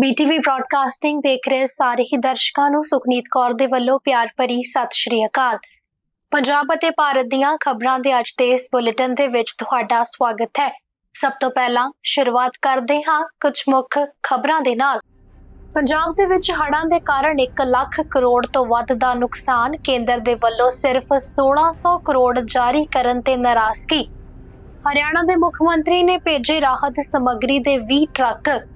ਬੀਟੀਵੀ broadcasting ਦੇਖ ਰਹੇ ਸਾਰੇ ਹੀ ਦਰਸ਼ਕਾਂ ਨੂੰ ਸੁਖਨੀਤ ਕੌਰ ਦੇ ਵੱਲੋਂ ਪਿਆਰ ਭਰੀ ਸਤਿ ਸ਼੍ਰੀ ਅਕਾਲ। ਪੰਜਾਬ ਅਤੇ ਭਾਰਤ ਦੀਆਂ ਖਬਰਾਂ ਦੇ ਅੱਜ ਦੇ ਇਸ ਬੁਲੇਟਿਨ ਦੇ ਵਿੱਚ ਤੁਹਾਡਾ ਸਵਾਗਤ ਹੈ। ਸਭ ਤੋਂ ਪਹਿਲਾਂ ਸ਼ੁਰੂਆਤ ਕਰਦੇ ਹਾਂ ਕੁਝ ਮੁੱਖ ਖਬਰਾਂ ਦੇ ਨਾਲ। ਪੰਜਾਬ ਦੇ ਵਿੱਚ ਹੜ੍ਹਾਂ ਦੇ ਕਾਰਨ 1 ਲੱਖ ਕਰੋੜ ਤੋਂ ਵੱਧ ਦਾ ਨੁਕਸਾਨ ਕੇਂਦਰ ਦੇ ਵੱਲੋਂ ਸਿਰਫ 1600 ਕਰੋੜ ਜਾਰੀ ਕਰਨ ਤੇ ਨਾਰਾਜ਼ਗੀ। ਹਰਿਆਣਾ ਦੇ ਮੁੱਖ ਮੰਤਰੀ ਨੇ ਭੇਜੇ ਰਾਹਤ ਸਮੱਗਰੀ ਦੇ 20 ਟਰੱਕ।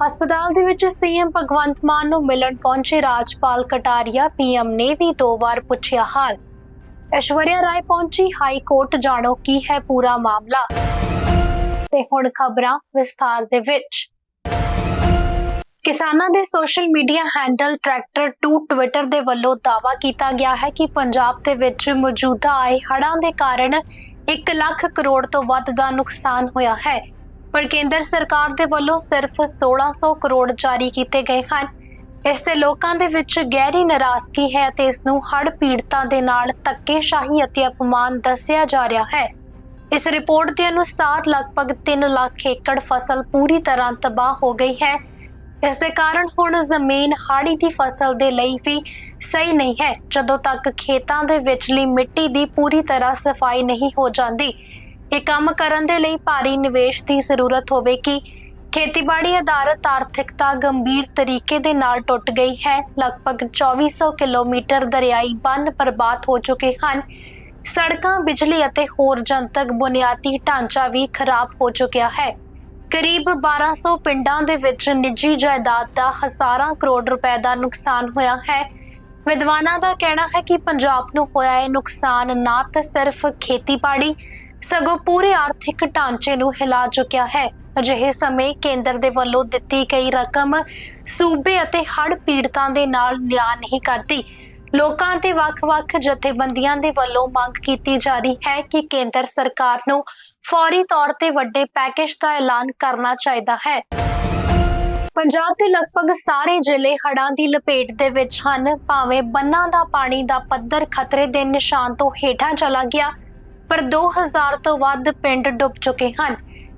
ਹਸਪਤਾਲ ਦੇ ਵਿੱਚ ਸੀਐਮ ਭਗਵੰਤ ਮਾਨ ਨੂੰ ਮਿਲਣ ਪਹੁੰਚੇ ਰਾਜਪਾਲ ਕਟਾਰੀਆ, ਪੀਐਮ ਨੇ ਵੀ ਦੋ ਵਾਰ ਪੁੱਛਿਆ ਹਾਲ। ਐਸ਼ਵਰਿਆ ਰਾਏ ਪਹੁੰਚੀ, ਹਾਈ ਕੋਰਟ ਜਾਣੋ ਕੀ ਹੈ ਪੂਰਾ ਮਾਮਲਾ। ਤੇ ਹੁਣ ਖਬਰਾਂ ਵਿਸਥਾਰ ਦੇ ਵਿੱਚ। ਕਿਸਾਨਾਂ ਦੇ social media handle tractor 2 Twitter ਦੇ ਵੱਲੋਂ ਦਾਵਾ ਕੀਤਾ ਗਿਆ ਹੈ ਕਿ ਪੰਜਾਬ ਦੇ ਵਿੱਚ ਮੌਜੂਦਾ ਆਏ ਹੜ੍ਹਾਂ ਦੇ ਕਾਰਨ 1 ਲੱਖ ਕਰੋੜ ਤੋਂ ਵੱਧ ਦਾ ਨੁਕਸਾਨ ਹੋਇਆ ਹੈ। ਪਰ ਕੇਂਦਰ ਸਰਕਾਰ ਦੇ ਵੱਲੋਂ ਸਿਰਫ 1600 ਕਰੋੜ ਜਾਰੀ ਕੀਤੇ ਗਏ ਹਨ। ਇਸ ਤੇ ਲੋਕਾਂ ਦੇ ਵਿੱਚ ਗਹਿਰੀ ਨਰਾਜ਼ਗੀ ਹੈ ਤੇ ਇਸ ਨੂੰ ਹੜ੍ਹ ਪੀੜਤਾਂ ਦੇ ਨਾਲ ਧੱਕੇਸ਼ਾਹੀ ਅਤੇ ਅਪਮਾਨ ਦੱਸਿਆ ਜਾ ਰਿਹਾ ਹੈ। ਇਸ ਰਿਪੋਰਟ ਦੇ ਅਨੁਸਾਰ ਲਗਭਗ 3 ਲੱਖ ਏਕੜ ਫਸਲ ਪੂਰੀ ਤਰ੍ਹਾਂ ਤਬਾਹ ਹੋ ਗਈ ਹੈ। ਇਸ ਦੇ ਕਾਰਨ ਹੁਣ ਜ਼ਮੀਨ ਹਾੜੀ ਦੀ ਫਸਲ ਦੇ ਲਈ ਵੀ ਸਹੀ ਨਹੀਂ ਹੈ। ਜਦੋਂ ਤੱਕ ਖੇਤਾਂ ਦੇ ਵਿਚਲੀ ਮਿੱਟੀ ਦੀ ਪੂਰੀ ਤਰ੍ਹਾਂ ਸਫ਼ਾਈ ਨਹੀਂ ਹੋ ਜਾਂਦੀ ਇਹ ਕੰਮ ਕਰਨ ਦੇ ਲਈ ਭਾਰੀ ਨਿਵੇਸ਼ ਦੀ ਜ਼ਰੂਰਤ ਹੋਵੇਗੀ ਖੇਤੀਬਾੜੀ ਆਧਾਰਿਤ ਆਰਥਿਕਤਾ ਗੰਭੀਰ ਤਰੀਕੇ ਦੇ ਨਾਲ ਟੁੱਟ ਗਈ ਹੈ। ਲਗਭਗ 2400 ਕਿਲੋਮੀਟਰ ਦਰਿਆਈ ਬੰਨ ਬਰਬਾਦ ਹੋ ਚੁੱਕੇ ਹਨ। ਸੜਕਾਂ, ਬਿਜਲੀ ਅਤੇ ਹੋਰ ਜਨਤਕ ਬੁਨਿਆਦੀ ਢਾਂਚਾ ਵੀ ਖਰਾਬ ਹੋ ਚੁੱਕਿਆ ਹੈ। ਕਰੀਬ 1200 ਪਿੰਡਾਂ ਦੇ ਵਿੱਚ ਨਿੱਜੀ ਜਾਇਦਾਦ ਦਾ ਹਜ਼ਾਰਾਂ ਕਰੋੜ ਰੁਪਏ ਦਾ ਨੁਕਸਾਨ ਹੋਇਆ ਹੈ। ਵਿਦਵਾਨਾਂ ਦਾ ਕਹਿਣਾ ਹੈ ਕਿ ਪੰਜਾਬ ਨੂੰ ਹੋਇਆ ਇਹ ਨੁਕਸਾਨ ਨਾ ਤਾਂ ਸਿਰਫ ਖੇਤੀਬਾੜੀ ਸਗੋਂ ਪੂਰੇ ਆਰਥਿਕ ਢਾਂਚੇ ਨੂੰ ਹਿਲਾ ਚੁੱਕਿਆ ਹੈ। ਅਜਿਹੇ ਸਮੇਂ ਕੇਂਦਰ ਦੇ ਵੱਲੋਂ ਦਿੱਤੀ ਗਈ ਰਕਮ ਸੂਬੇ ਅਤੇ ਹੜ੍ਹ ਪੀੜਤਾਂ ਦੇ ਨਾਲ ਨਿਆਂ ਨਹੀਂ ਕਰਦੀ। ਲੋਕਾਂ ਤੇ ਵੱਖ-ਵੱਖ ਜਥੇਬੰਦੀਆਂ ਦੇ ਵੱਲੋਂ ਮੰਗ ਕੀਤੀ ਜਾ ਰਹੀ ਹੈ ਕਿ ਕੇਂਦਰ ਸਰਕਾਰ ਨੂੰ ਫੌਰੀ ਤੌਰ ਤੇ ਵੱਡੇ ਪੈਕੇਜ ਦਾ ਐਲਾਨ ਕਰਨਾ ਚਾਹੀਦਾ ਹੈ। ਪੰਜਾਬ ਦੇ ਲਗਭਗ ਸਾਰੇ ਜ਼ਿਲ੍ਹੇ ਹੜ੍ਹਾਂ ਦੀ ਲਪੇਟ ਦੇ ਵਿੱਚ ਹਨ। ਭਾਵੇਂ ਬੰਨਾਂ ਦਾ ਪਾਣੀ ਦਾ ਪੱਧਰ ਖਤਰੇ ਦੇ ਨਿਸ਼ਾਨ ਤੋਂ ਹੇਠਾਂ ਚਲਾ ਗਿਆ ਪਰ 2000 ਤੋਂ ਵੱਧ ਪਿੰਡ ਡੁੱਬ ਚੁੱਕੇ ਹਨ।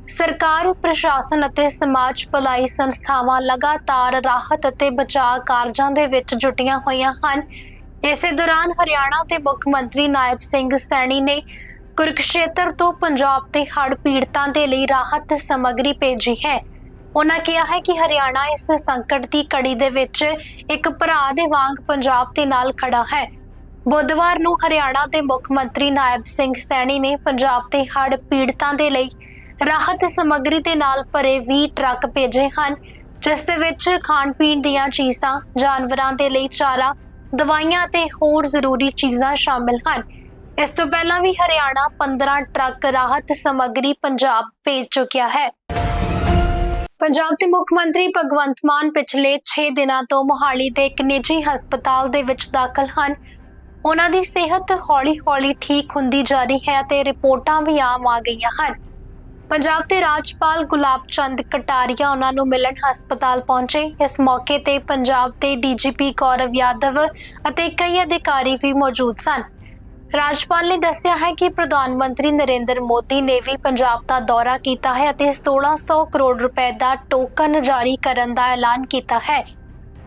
ਸਰਕਾਰ, ਪ੍ਰਸ਼ਾਸਨ ਅਤੇ ਸਮਾਜ ਭਲਾਈ ਸੰਸਥਾਵਾਂ ਲਗਾਤਾਰ ਰਾਹਤ ਅਤੇ ਬਚਾਅ ਕਾਰਜਾਂ ਦੇ ਵਿੱਚ ਜੁਟੀਆਂ ਹੋਈਆਂ ਹਨ। ਇਸੇ ਦੌਰਾਨ ਹਰਿਆਣਾ ਦੇ ਮੁੱਖ ਮੰਤਰੀ ਨਾਇਬ ਸਿੰਘ ਸੈਣੀ ਨੇ ਕੁਰਕਸ਼ੇਤਰ ਤੋਂ ਪੰਜਾਬ ਦੇ ਹੜ੍ਹ ਪੀੜਤਾਂ ਦੇ ਲਈ ਰਾਹਤ ਸਮੱਗਰੀ ਭੇਜੀ ਹੈ। ਉਹਨਾਂ ਕਿਹਾ ਹੈ ਕਿ ਹਰਿਆਣਾ ਇਸ ਸੰਕਟ ਦੀ ਕੜੀ ਦੇ ਵਿੱਚ ਇੱਕ ਭਰਾ ਦੇ ਵਾਂਗ ਪੰਜਾਬ ਦੇ ਨਾਲ ਖੜਾ ਹੈ। ਬੁੱਧਵਾਰ ਨੂੰ ਹਰਿਆਣਾ ਦੇ ਮੁੱਖ ਮੰਤਰੀ ਨਾਇਬ ਸਿੰਘ ਸੈਣੀ ਨੇ ਪੰਜਾਬ ਦੇ ਹੜ੍ਹ ਪੀੜਤਾਂ ਦੇ ਲਈ ਰਾਹਤ ਸਮੱਗਰੀ ਦੇ ਨਾਲ ਭਰੇ 20 ਟਰੱਕ ਭੇਜੇ ਹਨ, ਜਿਸ ਦੇ ਵਿੱਚ ਖਾਣ ਪੀਣ ਦੀਆਂ ਚੀਜ਼ਾਂ, ਜਾਨਵਰਾਂ ਦੇ ਲਈ ਚਾਰਾ, ਦਵਾਈਆਂ ਤੇ ਹੋਰ ਜ਼ਰੂਰੀ ਚੀਜ਼ਾਂ ਸ਼ਾਮਿਲ ਹਨ। ਇਸ ਤੋਂ ਪਹਿਲਾਂ ਵੀ ਹਰਿਆਣਾ 15 ਟਰੱਕ ਰਾਹਤ ਸਮੱਗਰੀ ਪੰਜਾਬ ਭੇਜ ਚੁੱਕਿਆ ਹੈ। ਪੰਜਾਬ ਦੇ ਮੁੱਖ ਮੰਤਰੀ ਭਗਵੰਤ ਮਾਨ ਪਿਛਲੇ 6 ਦਿਨਾਂ ਤੋਂ ਮੋਹਾਲੀ ਦੇ ਇੱਕ ਨਿੱਜੀ ਹਸਪਤਾਲ ਦੇ ਵਿੱਚ ਦਾਖਲ ਹਨ। ਉਹਨਾਂ ਦੀ ਸਿਹਤ ਹੌਲੀ-ਹੌਲੀ ਠੀਕ ਹੁੰਦੀ ਜਾ ਰਹੀ ਹੈ ਤੇ ਰਿਪੋਰਟਾਂ ਵੀ ਆਮ ਆ ਗਈਆਂ ਹਨ। ਪੰਜਾਬ ਦੇ ਰਾਜਪਾਲ ਗੁਲਾਬ ਚੰਦ ਕਟਾਰੀਆ ਉਹਨਾਂ ਨੂੰ ਮਿਲਣ ਹਸਪਤਾਲ ਪਹੁੰਚੇ। ਇਸ ਮੌਕੇ ਤੇ ਪੰਜਾਬ ਦੇ ਡੀਜੀਪੀ ਗੌਰਵ ਯਾਦਵ ਅਤੇ ਕਈ ਅਧਿਕਾਰੀ ਵੀ ਮੌਜੂਦ ਸਨ। ਰਾਜਪਾਲ ਨੇ ਦੱਸਿਆ ਹੈ ਕਿ ਪ੍ਰਧਾਨ ਮੰਤਰੀ ਨਰਿੰਦਰ ਮੋਦੀ ਨੇ ਵੀ ਪੰਜਾਬ ਦਾ ਦੌਰਾ ਕੀਤਾ ਹੈ ਅਤੇ 1600 ਕਰੋੜ ਰੁਪਏ ਦਾ ਟੋਕਨ ਜਾਰੀ ਕਰਨ ਦਾ ਐਲਾਨ ਕੀਤਾ ਹੈ।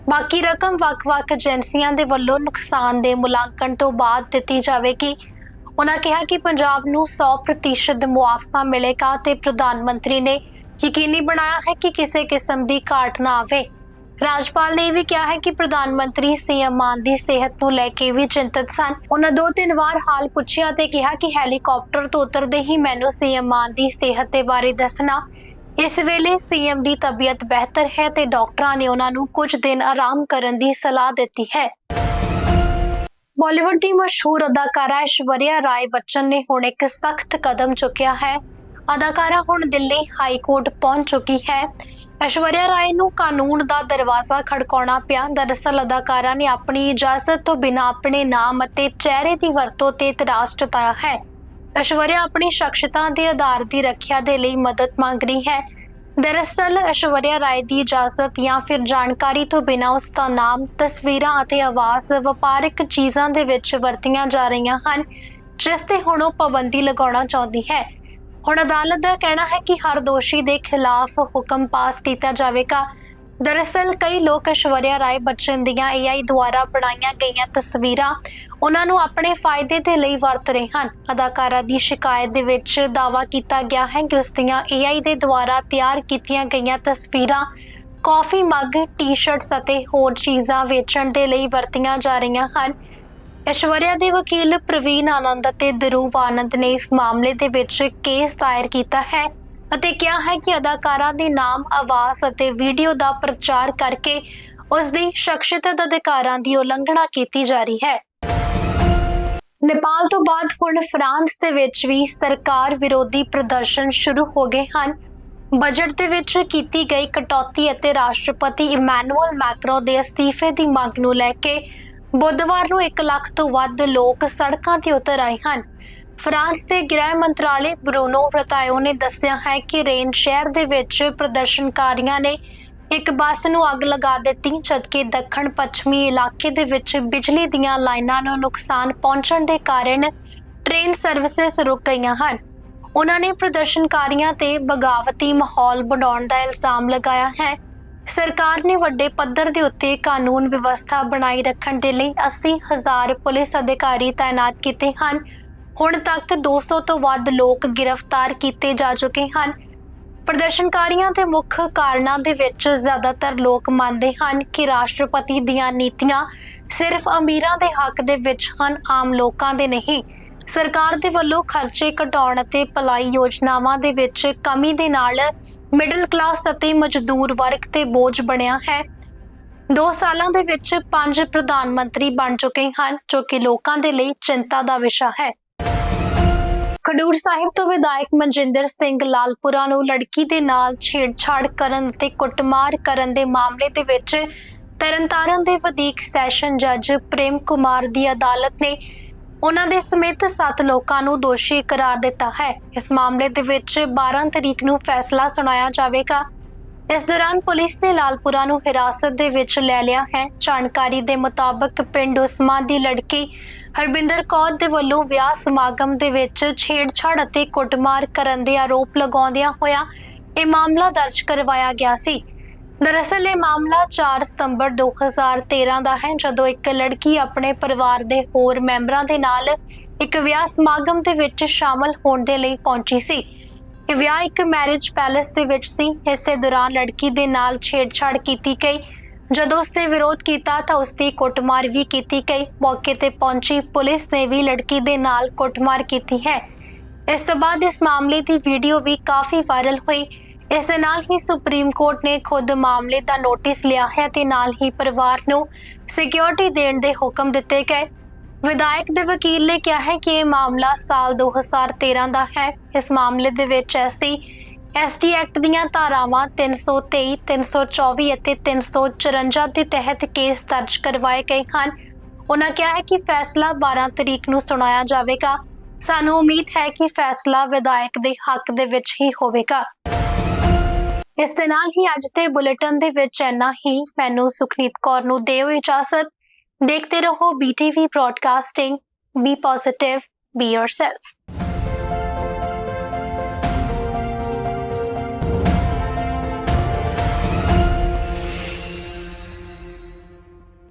ਬਾਕੀ ਰਕਮ ਵੱਖ-ਵੱਖ ਏਜੰਸੀਆਂ ਦੇ ਵੱਲੋਂ ਨੁਕਸਾਨ ਦੇ ਮੁਲਾਂਕਣ ਤੋਂ ਬਾਅਦ ਦਿੱਤੀ ਜਾਵੇਗੀ। ਉਹਨਾਂ ਕਿਹਾ ਕਿ ਪੰਜਾਬ ਨੂੰ 100% ਮੁਆਵਜ਼ਾ ਮਿਲੇਗਾ ਤੇ ਪ੍ਰਧਾਨ ਮੰਤਰੀ ਨੇ ਯਕੀਨੀ ਬਣਾਇਆ ਹੈ ਕਿ ਕਿਸੇ ਕਿਸਮ ਦੀ ਘਾਟ ਨਾ ਆਵੇ। ਰਾਜਪਾਲ ਨੇ ਇਹ ਵੀ ਕਿਹਾ ਹੈ ਕਿ ਪ੍ਰਧਾਨ ਮੰਤਰੀ ਸੀਐਮ ਮਾਨ ਦੀ ਸਿਹਤ ਨੂੰ ਲੈ ਕੇ ਵੀ ਚਿੰਤਤ ਸਨ। ਉਹਨਾਂ ਦੋ ਤਿੰਨ ਵਾਰ ਹਾਲ ਪੁੱਛਿਆ ਤੇ ਕਿਹਾ ਕਿ ਹੈਲੀਕਾਪਟਰ ਤੋਂ ਉਤਰਦੇ ਹੀ ਮੈਨੂੰ ਸੀਐਮ ਮਾਨ ਦੀ ਸਿਹਤ ਦੇ ਬਾਰੇ ਦੱਸਣਾ ਇਸ ਵੇਲੇ ਸੀਐਮ ਦੀ ਤਬੀਅਤ ਬਿਹਤਰ ਹੈ ਤੇ ਡਾਕਟਰਾਂ ਨੇ ਉਹਨਾਂ ਨੂੰ ਕੁਝ ਦਿਨ ਆਰਾਮ ਕਰਨ ਦੀ ਸਲਾਹ ਦਿੱਤੀ ਹੈ। ਬਾਲੀਵੁੱਡ ਦੀ ਮਸ਼ਹੂਰ ਅਦਾਕਾਰਾ ਐਸ਼ਵਰਿਆ ਰਾਏ ਬੱਚਨ ਨੇ ਹੁਣ ਇੱਕ ਸਖਤ ਕਦਮ ਚੁੱਕਿਆ ਹੈ। ਅਦਾਕਾਰਾ ਹੁਣ ਦਿੱਲੀ ਹਾਈ ਕੋਰਟ ਪਹੁੰਚ ਚੁੱਕੀ ਹੈ। ਐਸ਼ਵਰਿਆ ਰਾਏ ਨੂੰ ਕਾਨੂੰਨ ਦਾ ਦਰਵਾਜ਼ਾ ਖੜਕਾਉਣਾ ਪਿਆ। ਦਰਅਸਲ ਅਦਾਕਾਰਾ ਨੇ ਆਪਣੀ ਇਜਾਜ਼ਤ ਤੋਂ ਬਿਨਾਂ ਆਪਣੇ ਨਾਮ ਅਤੇ ਚਿਹਰੇ ਦੀ ਵਰਤੋਂ ਤੇ ਇਤਰਾਜ਼ ਜਤਾਇਆ ਹੈ। ਐਸ਼ਵਰਿਆ ਆਪਣੀ ਸ਼ਖਸੀਅਤਾਂ ਦੇ ਆਧਾਰ ਦੀ ਰੱਖਿਆ ਦੇ ਲਈ ਮਦਦ ਮੰਗ ਰਹੀ ਹੈ। ਦਰਅਸਲ, ਐਸ਼ਵਰਿਆ ਰਾਏ ਦੀ ਇਜਾਜ਼ਤ ਜਾਂ ਫਿਰ ਜਾਣਕਾਰੀ ਤੋਂ ਬਿਨਾਂ ਉਸ ਦਾ ਨਾਮ, ਤਸਵੀਰਾਂ ਅਤੇ ਆਵਾਜ਼ ਵਪਾਰਕ ਚੀਜ਼ਾਂ ਦੇ ਵਿੱਚ ਵਰਤੀਆਂ ਜਾ ਰਹੀਆਂ ਹਨ, ਜਿਸ ਤੇ ਹੁਣ ਉਹ ਪਾਬੰਦੀ ਲਗਾਉਣਾ ਚਾਹੁੰਦੀ ਹੈ। ਹੁਣ ਅਦਾਲਤ ਦਾ ਕਹਿਣਾ ਹੈ ਕਿ ਹਰ ਦੋਸ਼ੀ ਦੇ ਖਿਲਾਫ ਹੁਕਮ ਪਾਸ ਕੀਤਾ ਜਾਵੇਗਾ। ਦਰਅਸਲ ਕਈ ਲੋਕ ਐਸ਼ਵਰਿਆ ਰਾਏ ਬੱਚਨ ਦੀਆਂ AI ਦੁਆਰਾ ਬਣਾਈਆਂ ਗਈਆਂ ਤਸਵੀਰਾਂ ਉਹਨਾਂ ਨੂੰ ਆਪਣੇ ਫਾਇਦੇ ਦੇ ਲਈ ਵਰਤ ਰਹੇ ਹਨ। ਅਦਾਕਾਰਾ ਦੀ ਸ਼ਿਕਾਇਤ ਦੇ ਵਿੱਚ ਦਾਅਵਾ ਕੀਤਾ ਗਿਆ ਹੈ ਕਿ ਉਸ ਦੀਆਂ AI ਦੇ ਦੁਆਰਾ ਤਿਆਰ ਕੀਤੀਆਂ ਗਈਆਂ ਤਸਵੀਰਾਂ ਕਾਫੀ ਮੱਗ, ਟੀ-ਸ਼ਰਟਸ ਅਤੇ ਹੋਰ ਚੀਜ਼ਾਂ ਵੇਚਣ ਦੇ ਲਈ ਵਰਤੀਆਂ ਜਾ ਰਹੀਆਂ ਹਨ। ਐਸ਼ਵਰਿਆ ਦੇ ਵਕੀਲ ਪ੍ਰਵੀਨ ਆਨੰਦ ਅਤੇ ਦਰੂਵ ਆਨੰਦ ਨੇ ਇਸ ਮਾਮਲੇ ਦੇ ਵਿੱਚ ਕੇਸ ਦਾਇਰ ਕੀਤਾ ਹੈ। ਅਤੇ ਕਿਹਾ ਹੈ ਕਿ ਅਦਾਕਾਰਾ ਦੇ ਨਾਮ, ਆਵਾਜ਼ ਅਤੇ ਵੀਡੀਓ ਦਾ ਪ੍ਰਚਾਰ ਕਰਕੇ ਉਸ ਦੀ ਸ਼ਖਸੀਅਤ ਅਧਿਕਾਰਾਂ ਦੀ ਉਲੰਘਣਾ ਕੀਤੀ ਜਾ ਰਹੀ ਹੈ। ਨੇਪਾਲ ਤੋਂ ਬਾਅਦ ਹੁਣ ਫਰਾਂਸ ਦੇ ਵਿੱਚ ਵੀ ਸਰਕਾਰ ਵਿਰੋਧੀ ਪ੍ਰਦਰਸ਼ਨ ਸ਼ੁਰੂ ਹੋ ਗਏ ਹਨ। ਬਜਟ ਦੇ ਵਿੱਚ ਕੀਤੀ ਗਈ ਕਟੌਤੀ ਅਤੇ ਰਾਸ਼ਟਰਪਤੀ ਇਮੈਨੂਅਲ ਮੈਕਰੋ ਦੇ ਅਸਤੀਫੇ ਦੀ ਮੰਗ ਨੂੰ ਲੈ ਕੇ ਬੁੱਧਵਾਰ ਨੂੰ 1 ਲੱਖ ਤੋਂ ਵੱਧ ਲੋਕ ਸੜਕਾਂ ਤੇ ਉਤਰ ਆਏ ਹਨ। ਫਰਾਂਸ ਦੇ ਗ੍ਰਹਿ ਮੰਤਰਾਲੇ ਬਰੂਨੋ ਰਤਾਇਓ ਨੇ ਦੱਸਿਆ ਹੈ ਕਿ ਰੇਨ ਸ਼ਹਿਰ ਦੇ ਵਿੱਚ ਪ੍ਰਦਰਸ਼ਨਕਾਰੀਆਂ ਨੇ ਇੱਕ ਬੱਸ ਨੂੰ ਅੱਗ ਲਗਾ ਦਿੱਤੀ, ਜਦਕਿ ਦੱਖਣ ਪੱਛਮੀ ਇਲਾਕੇ ਦੇ ਵਿੱਚ ਬਿਜਲੀ ਦੀਆਂ ਲਾਈਨਾਂ ਨੂੰ ਨੁਕਸਾਨ ਪਹੁੰਚਣ ਦੇ ਕਾਰਨ ਟ੍ਰੇਨ ਸਰਵਿਸਿਜ਼ ਰੁਕ ਗਈਆਂ ਹਨ। ਉਹਨਾਂ ਨੇ ਪ੍ਰਦਰਸ਼ਨਕਾਰੀਆਂ ਤੇ ਬਗਾਵਤੀ ਮਾਹੌਲ ਬਣਾਉਣ ਦਾ ਇਲਜ਼ਾਮ ਲਗਾਇਆ ਹੈ। ਸਰਕਾਰ ਨੇ ਵੱਡੇ ਪੱਧਰ ਦੇ ਉੱਤੇ ਕਾਨੂੰਨ ਵਿਵਸਥਾ ਬਣਾਈ ਰੱਖਣ ਦੇ ਲਈ 80000 ਪੁਲਿਸ ਅਧਿਕਾਰੀ ਤਾਇਨਾਤ ਕੀਤੇ ਹਨ। ਹੁਣ ਤੱਕ 200 ਤੋਂ ਵੱਧ ਲੋਕ ਗ੍ਰਿਫਤਾਰ ਕੀਤੇ ਜਾ ਚੁੱਕੇ ਹਨ। ਪ੍ਰਦਰਸ਼ਨਕਾਰੀਆਂ ਦੇ ਮੁੱਖ ਕਾਰਨਾਂ ਦੇ ਵਿੱਚ ਜ਼ਿਆਦਾਤਰ ਲੋਕ ਮੰਨਦੇ ਹਨ ਕਿ ਰਾਸ਼ਟਰਪਤੀ ਦੀਆਂ ਨੀਤੀਆਂ ਸਿਰਫ ਅਮੀਰਾਂ ਦੇ ਹੱਕ ਦੇ ਵਿੱਚ ਹਨ, ਆਮ ਲੋਕਾਂ ਦੇ ਨਹੀਂ। ਸਰਕਾਰ ਦੇ ਵੱਲੋਂ ਖਰਚੇ ਘਟਾਉਣ ਅਤੇ ਭਲਾਈ ਯੋਜਨਾਵਾਂ ਦੇ ਵਿੱਚ ਕਮੀ ਦੇ ਨਾਲ ਮਿਡਲ ਕਲਾਸ ਅਤੇ ਮਜ਼ਦੂਰ ਵਰਗ ਤੇ ਬੋਝ ਬਣਿਆ ਹੈ। 2 ਸਾਲਾਂ ਦੇ ਵਿੱਚ ਪੰਜ ਪ੍ਰਧਾਨ ਮੰਤਰੀ ਬਣ ਚੁੱਕੇ ਹਨ, ਜੋ ਕਿ ਲੋਕਾਂ ਦੇ ਲਈ ਚਿੰਤਾ ਦਾ ਵਿਸ਼ਾ ਹੈ। ਖਡੂਰ ਸਾਹਿਬ ਤੋਂ ਵਿਧਾਇਕ ਮਨਜਿੰਦਰ ਸਿੰਘ ਲਾਲਪੁਰਾ ਨੂੰ ਲੜਕੀ ਦੇ ਨਾਲ ਛੇੜਛਾੜ ਕਰਨ ਤੇ ਕੁੱਟਮਾਰ ਕਰਨ ਦੇ ਮਾਮਲੇ ਦੇ ਵਿੱਚ ਤਰਨਤਾਰਨ ਦੇ ਵਧੀਕ ਸੈਸ਼ਨ ਜੱਜ ਪ੍ਰੇਮ ਕੁਮਾਰ ਦੀ ਅਦਾਲਤ ਨੇ ਉਹਨਾਂ ਦੇ ਸਮੇਤ 7 ਲੋਕਾਂ ਨੂੰ ਦੋਸ਼ੀ ਕਰਾਰ ਦਿੱਤਾ ਹੈ। ਇਸ ਮਾਮਲੇ ਦੇ ਵਿੱਚ 12 ਤਰੀਕ ਨੂੰ ਫੈਸਲਾ ਸੁਣਾਇਆ ਜਾਵੇਗਾ। ਇਸ ਦੌਰਾਨ ਪੁਲਿਸ ਨੇ ਲਾਲਪੁਰਾ ਨੂੰ ਹਿਰਾਸਤ ਦੇ ਵਿੱਚ ਲੈ ਲਿਆ ਹੈ। ਜਾਣਕਾਰੀ ਦੇ ਮੁਤਾਬਕ ਪਿੰਡ ਉਸਮਾ ਦੀ ਲੜਕੀ ਹਰਬਿੰਦਰ ਕੌਰ ਦੇ ਵੱਲੋਂ ਵਿਆਹ ਸਮਾਗਮ ਦੇ ਵਿੱਚ ਛੇੜਛਾੜ ਅਤੇ ਕੁੱਟਮਾਰ ਕਰਨ ਦੇ ਆਰੋਪ ਲਗਾਉਂਦਿਆਂ ਹੋਇਆ ਇਹ ਮਾਮਲਾ ਦਰਜ ਕਰਵਾਇਆ ਗਿਆ ਸੀ। ਦਰਅਸਲ ਇਹ ਮਾਮਲਾ 4 ਸਤੰਬਰ 2013 ਦਾ ਹੈ, ਜਦੋਂ ਇੱਕ ਲੜਕੀ ਆਪਣੇ ਪਰਿਵਾਰ ਦੇ ਹੋਰ ਮੈਂਬਰਾਂ ਦੇ ਨਾਲ ਇੱਕ ਵਿਆਹ ਸਮਾਗਮ ਦੇ ਵਿੱਚ ਸ਼ਾਮਲ ਹੋਣ ਦੇ ਲਈ ਪਹੁੰਚੀ ਸੀ। ਇਹ ਵਿਆਹ ਇੱਕ ਮੈਰਿਜ ਪੈਲੇਸ ਦੇ ਵਿੱਚ ਸੀ। ਇਸੇ ਦੌਰਾਨ ਲੜਕੀ ਦੇ ਨਾਲ ਛੇੜਛਾੜ ਕੀਤੀ ਗਈ। ਜਦੋਂ ਉਸਨੇ ਵਿਰੋਧ ਕੀਤਾ ਤਾਂ ਉਸਦੀ ਕੁੱਟਮਾਰ ਵੀ ਕੀਤੀ ਗਈ। ਮੌਕੇ ਤੇ ਪਹੁੰਚੀ ਪੁਲਿਸ ਨੇ ਵੀ ਲੜਕੀ ਦੇ ਨਾਲ ਕੁੱਟਮਾਰ ਕੀਤੀ ਹੈ। ਇਸ ਤੋਂ ਬਾਅਦ ਇਸ ਮਾਮਲੇ ਦੀ ਵੀਡੀਓ ਵੀ ਕਾਫੀ ਵਾਇਰਲ ਹੋਈ। ਇਸ ਦੇ ਨਾਲ ਹੀ ਸੁਪਰੀਮ ਕੋਰਟ ਨੇ ਖੁਦ ਮਾਮਲੇ ਦਾ ਨੋਟਿਸ ਲਿਆ ਹੈ ਤੇ ਨਾਲ ਹੀ ਪਰਿਵਾਰ ਨੂੰ ਸਿਕਿਉਰਿਟੀ ਦੇਣ ਦੇ ਹੁਕਮ ਦਿੱਤੇ ਗਏ। ਵਿਧਾਇਕ ਦੇ ਵਕੀਲ ਨੇ ਕਿਹਾ ਹੈ ਕਿ ਇਹ ਮਾਮਲਾ ਸਾਲ 2013 ਦਾ ਹੈ। ਇਸ ਮਾਮਲੇ ਦੇ ਵਿੱਚ ਐਸੀ ਐਸਟੀ ਐਕਟ ਦੀਆਂ ਧਾਰਾਵਾਂ 323, 324 ਅਤੇ 354 ਦੇ ਤਹਿਤ ਕੇਸ ਦਰਜ ਕਰਵਾਏ ਗਏ ਹਨ। ਉਹਨਾਂ ਕਿਹਾ ਹੈ ਕਿ ਫੈਸਲਾ 12 ਤਰੀਕ ਨੂੰ ਸੁਣਾਇਆ ਜਾਵੇਗਾ। ਸਾਨੂੰ ਉਮੀਦ ਹੈ ਕਿ ਫੈਸਲਾ ਵਿਧਾਇਕ ਦੇ ਹੱਕ ਦੇ ਵਿੱਚ ਹੀ ਹੋਵੇਗਾ। ਇਸ ਦੇ ਨਾਲ ਹੀ ਅੱਜ ਦੇ ਬੁਲੇਟਿਨ ਦੇ ਵਿੱਚ ਇੰਨਾ ਹੀ। ਮੈਨੂੰ ਸੁਖਨੀਤ ਕੌਰ ਨੂੰ ਦਿਓ ਇਜਾਜ਼ਤ। ਦੇਖਦੇ ਰਹੋ BTV broadcasting be positive be yourself